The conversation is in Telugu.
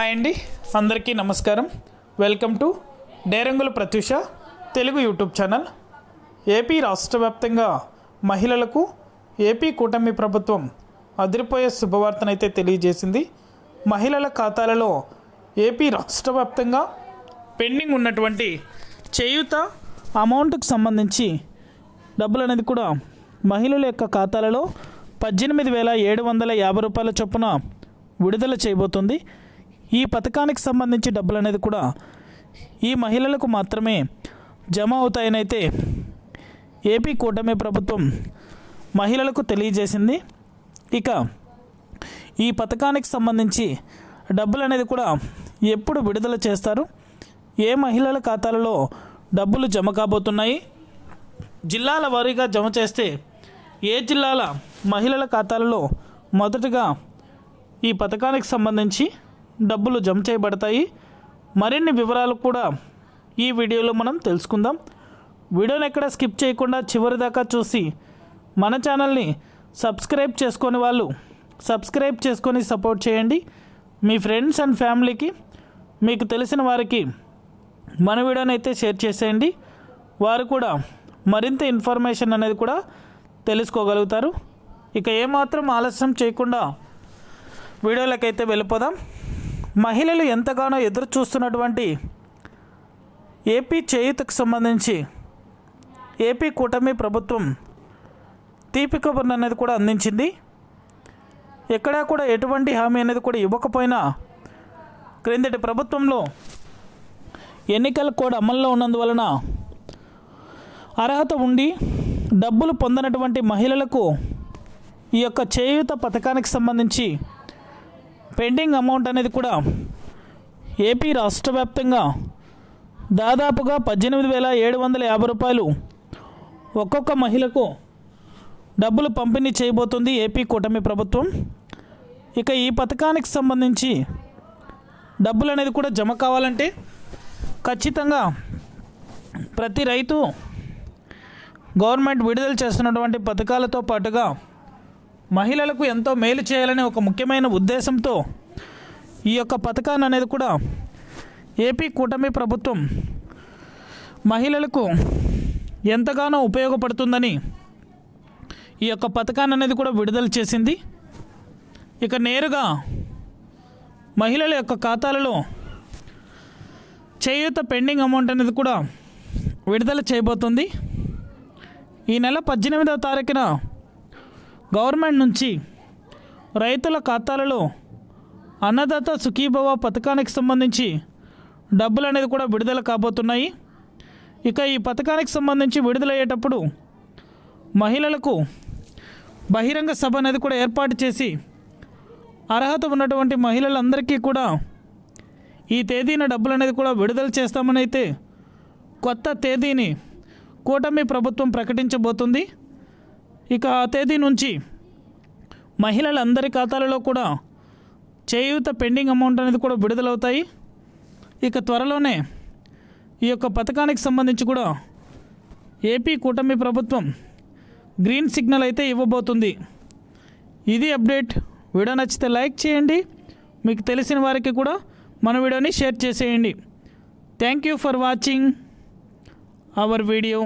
హాయ్ అండి అందరికీ నమస్కారం. Welcome to Derangula Pratyusha Telugu YouTube channel. AP రాష్ట్ర వ్యాప్తంగా మహిళలకు ఏపీ కూటమి ప్రభుత్వం అదిరిపోయే శుభవార్తనైతే తెలియజేసింది. మహిళల ఖాతాలలో ఏపీ రాష్ట్ర వ్యాప్తంగా పెండింగ్ ఉన్నటువంటి చేయూత అమౌంట్కి సంబంధించి డబ్బులు అనేది కూడా మహిళల యొక్క ఖాతాలలో పద్దెనిమిది వేల ఏడు వందల యాభై రూపాయల చొప్పున విడుదల చేయబోతుంది. ఈ పథకానికి సంబంధించి డబ్బులు అనేది కూడా ఈ మహిళలకు మాత్రమే జమ అవుతాయనైతే ఏపీ కూటమి ప్రభుత్వం మహిళలకు తెలియజేసింది. ఇక ఈ పథకానికి సంబంధించి డబ్బులు అనేది కూడా ఎప్పుడు విడుదల చేస్తారు? ఏ మహిళల ఖాతాలలో డబ్బులు జమ కాబోతున్నాయి? జిల్లాల వారీగా జమ చేస్తే ఏ జిల్లాల మహిళల ఖాతాలలో మొదటగా ఈ పథకానికి సంబంధించి డబ్బులు జమ చేయబడతాయి. మరిన్ని వివరాలు కూడా ఈ వీడియోలో మనం తెలుసుకుందాం. వీడియోని ఎక్కడ స్కిప్ చేయకుండా చివరి దాకా చూసి మన ఛానల్ని సబ్స్క్రైబ్ చేసుకొని వాళ్ళు సబ్స్క్రైబ్ చేసుకొని సపోర్ట్ చేయండి. మీ ఫ్రెండ్స్ అండ్ ఫ్యామిలీకి మీకు తెలిసిన వారికి మన వీడియోని అయితే షేర్ చేసేయండి. వారు కూడా మరింత ఇన్ఫర్మేషన్ అనేది కూడా తెలుసుకోగలుగుతారు. ఇక ఏమాత్రం ఆలస్యం చేయకుండా వీడియోలకైతే వెళ్ళిపోదాం. మహిళలు ఎంతగానో ఎదురు చూస్తున్నటువంటి ఏపీ చేయూతకు సంబంధించి ఏపీ కూటమి ప్రభుత్వం తీపి కబుర్ని అనేది కూడా అందించింది. ఎక్కడా కూడా ఎటువంటి హామీ అనేది కూడా ఇవ్వకపోయినా క్రిందటి ప్రభుత్వంలో ఎన్నికల కోడ్ అమల్లో ఉన్నందువలన అర్హత ఉండి డబ్బులు పొందనటువంటి మహిళలకు ఈ యొక్క చేయూత పథకానికి సంబంధించి పెండింగ్ అమౌంట్ అనేది కూడా ఏపీ రాష్ట్ర వ్యాప్తంగా దాదాపుగా పద్దెనిమిది వేల ఏడు వందల యాభై రూపాయలు ఒక్కొక్క మహిళకు డబ్బులు పంపిణీ చేయబోతుంది ఏపీ కూటమి ప్రభుత్వం. ఇక ఈ పథకానికి సంబంధించి డబ్బులు అనేది కూడా జమ కావాలంటే ఖచ్చితంగా ప్రతి రైతు గవర్నమెంట్ విడుదల చేస్తున్నటువంటి పథకాలతో పాటుగా మహిళలకు ఎంతో మేలు చేయాలనే ఒక ముఖ్యమైన ఉద్దేశంతో ఈ యొక్క పథకాన్ని అనేది కూడా ఏపీ కూటమి ప్రభుత్వం మహిళలకు ఎంతగానో ఉపయోగపడుతుందని ఈ యొక్క పథకాన్ని అనేది కూడా విడుదల చేసింది. ఇక నేరుగా మహిళల యొక్క ఖాతాలలో చేయూత పెండింగ్ అమౌంట్ అనేది కూడా విడుదల చేయబోతుంది. ఈ నెల పద్దెనిమిదవ తారీఖున గవర్నమెంట్ నుంచి రైతుల ఖాతాలలో అన్నదాత సుఖీభవ పథకానికి సంబంధించి డబ్బులు అనేది కూడా విడుదల కాబోతున్నాయి. ఇక ఈ పథకానికి సంబంధించి విడుదలయ్యేటప్పుడు మహిళలకు బహిరంగ సభ అనేది కూడా ఏర్పాటు చేసి అర్హత ఉన్నటువంటి మహిళలందరికీ కూడా ఈ తేదీన డబ్బులు అనేది కూడా విడుదల చేస్తామని అయితే కొత్త తేదీని కూటమి ప్రభుత్వం ప్రకటించబోతుంది. ఇక ఆ తేదీ నుంచి మహిళలందరి ఖాతాలలో కూడా చేయూత పెండింగ్ అమౌంట్ అనేది కూడా విడుదలవుతాయి. ఇక త్వరలోనే ఈ యొక్క పథకానికి సంబంధించి కూడా ఏపీ కూటమి ప్రభుత్వం గ్రీన్ సిగ్నల్ అయితే ఇవ్వబోతుంది. ఇది అప్డేట్. వీడియో నచ్చితే లైక్ చేయండి. మీకు తెలిసిన వారికి కూడా మన వీడియోని షేర్ చేసేయండి. Thank you for watching our video.